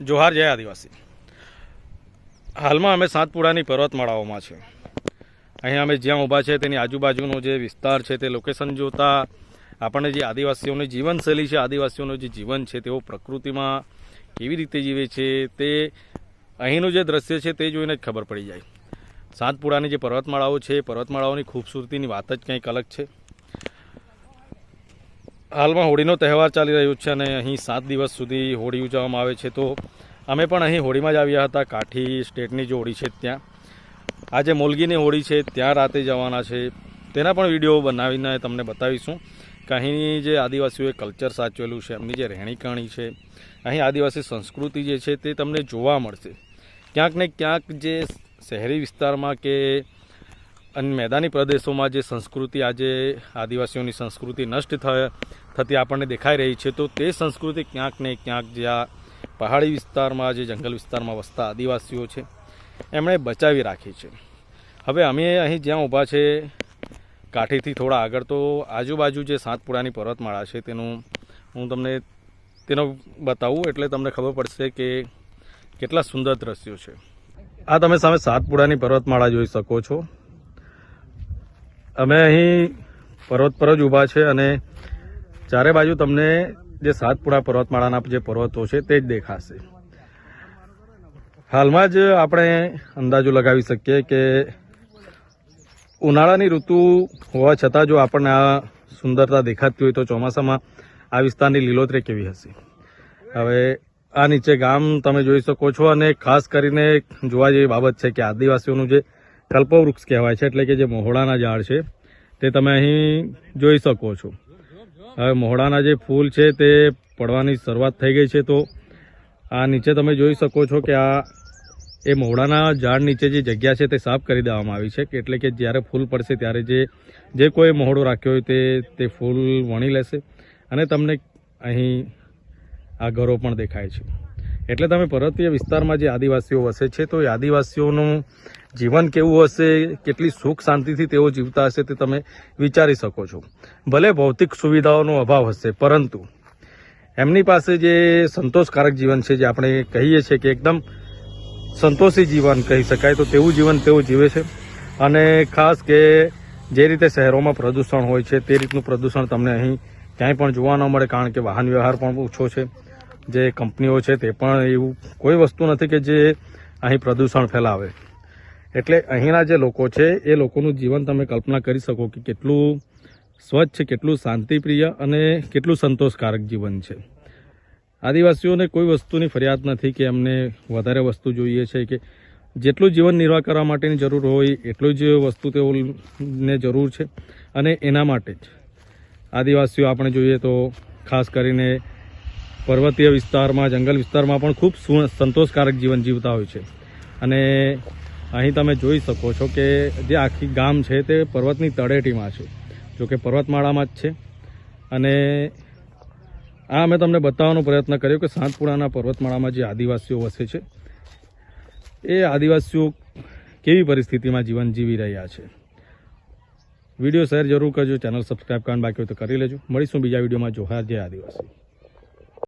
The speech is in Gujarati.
જોહાર જય આદિવાસી. હાલમાં અમે સાતપુડાની પર્વતમાળાઓમાં છે. અહીંયા અમે જ્યાં ઊભા છે તેની આજુબાજુનો જે વિસ્તાર છે તે લોકેશન જોતા આપણને જે આદિવાસીઓની જીવનશૈલી છે, આદિવાસીઓનું જે જીવન છે, તેઓ પ્રકૃતિમાં કેવી રીતે જીવે છે તે અહીંનું જે દ્રશ્ય છે તે જોઈને જ ખબર પડી જાય. સાતપુડાની જે પર્વતમાળાઓ છે, પર્વતમાળાઓની ખૂબસૂરતીની વાત જ કંઈક અલગ છે. હાલમાં હોળીનો તહેવાર ચાલી રહ્યો છે અને અહીં સાત દિવસ સુધી હોળી ઉજવવામાં આવે છે. તો અમે પણ અહીં હોળીમાં જ આવ્યા હતા, કાઠી સ્ટેટની જે હોળી છે ત્યાં. આજે મોલગીની હોળી છે, ત્યાં રાતે જવાના છે. તેના પણ વીડિયો બનાવીને તમને બતાવીશું. કે અહીંની જે આદિવાસીઓએ કલ્ચર સાચવેલું છે, એમની જે રહેણીકરણી છે, અહીં આદિવાસી સંસ્કૃતિ જે છે તે તમને જોવા મળશે. ક્યાંક ને ક્યાંક જે શહેરી વિસ્તારમાં કે અને મેદાની પ્રદેશોમાં જે સંસ્કૃતિ આજે આદિવાસીઓની સંસ્કૃતિ નષ્ટ થ થતી આપણને દેખાઈ રહી છે, તો તે સંસ્કૃતિ ક્યાંક ને ક્યાંક જ્યાં પહાડી વિસ્તારમાં, જે જંગલ વિસ્તારમાં વસતા આદિવાસીઓ છે, એમણે બચાવી રાખી છે. હવે અમે અહીં જ્યાં ઊભા છે, કાઠીથી થોડા આગળ, તો આજુબાજુ જે સાતપુડાની પર્વતમાળા છે, તેનું હું તમને તેનો બતાવું, એટલે તમને ખબર પડશે કે કેટલા સુંદર દ્રશ્યો છે. આ તમે સામે સાતપુડાની પર્વતમાળા જોઈ શકો છો. અમે અહીં પર્વત પર જ ઊભા છે અને ચારે બાજુ તમને જે સાતપુડા પર્વતમાળાના જે પર્વતો છે તે જ દેખાશે. હાલમાં જ આપણે અંદાજો લગાવી શકીએ કે ઉનાળાની ઋતુ હોવા છતાં જો આપણને આ સુંદરતા દેખાતી હોય તો ચોમાસામાં આ વિસ્તારની લીલોતરી કેવી હશે? હવે આ નીચે ગામ તમે જોઈ શકો છો અને ખાસ કરીને જોવા જેવી બાબત છે કે આદિવાસીઓનું જે કલ્પવૃક્ષ કહેવાય છે, એટલે કે જે મોહોળાના ઝાડ છે, તે તમે અહીં જોઈ શકો છો. હવે મોહડાના જે ફૂલ છે તે પડવાની શરૂઆત થઈ ગઈ છે તો આ નીચે તમે જોઈ શકો છો કે આ એ મોહડાના ઝાડ નીચે જે જગ્યા છે તે સાફ કરી દેવામાં આવી છે. કે એટલે કે જ્યારે ફૂલ પડશે ત્યારે જે જે કોઈ મોહડો રાખ્યો હોય તે તે ફૂલ વણી લેશે અને તમને અહીં આ ઘરો પણ દેખાય છે. એટલે તમે પર્વતીય વિસ્તારમાં જે આદિવાસીઓ વસે છે તો એ આદિવાસીઓનું જીવન કેવું હશે, કેટલી સુખ શાંતિથી તેઓ જીવતા હશે તે તમે વિચારી શકો છો. ભલે ભૌતિક સુવિધાઓનો અભાવ હશે, પરંતુ એમની પાસે જે સંતોષકારક જીવન છે, જે આપણે કહીએ છીએ કે એકદમ સંતોષી જીવન કહી શકાય, તો તેવું જીવન તેઓ જીવે છે. અને ખાસ કે જે રીતે શહેરોમાં પ્રદૂષણ હોય છે, તે રીતનું પ્રદૂષણ તમને અહીં ક્યાંય પણ જોવા ન મળે, કારણ કે વાહન વ્યવહાર પણ ઓછો છે. જે કંપનીઓ છે, તે પણ એવું કોઈ વસ્તુ નથી કે જે અહીં પ્રદૂષણ ફેલાવે. એટલે અહીંના જે લોકો છે, એ લોકોનું જીવન તમે કલ્પના કરી શકો કે કેટલું સ્વચ્છ, કેટલું શાંતિપ્રિય અને કેટલું સંતોષકારક જીવન છે. આદિવાસીઓને કોઈ વસ્તુની ફરિયાદ નથી કે એમને વધારે વસ્તુ જોઈએ છે કે જેટલું જીવન નિર્વાહ કરવા માટેની જરૂર હોય, એટલું જ વસ્તુ તેઓને જરૂર છે અને એના માટે જ. આદિવાસીઓ આપણે જોઈએ તો ખાસ કરીને પર્વતીય વિસ્તારમાં, જંગલ વિસ્તારમાં પણ ખૂબ સંતોષકારક જીવન જીવતા હોય છે. અને અહીં તમે જોઈ શકો છો કે જે આખી ગામ છે તે પર્વતની તળેટીમાં છે, જો કે પર્વતમાળામાં જ છે. અને આ અમે તમને બતાવવાનો પ્રયત્ન કર્યો કે સાંતપુરાના પર્વતમાળામાં જે આદિવાસીઓ વસે છે, એ આદિવાસીઓ કેવી પરિસ્થિતિમાં જીવન જીવી રહ્યા છે. વીડિયો શેર જરૂર કરજો, ચેનલ સબસ્ક્રાઈબ કરવાનું બાકી હોય તો કરી લેજો. મળીશું બીજા વિડીયોમાં. જોહાર, જય આદિવાસી.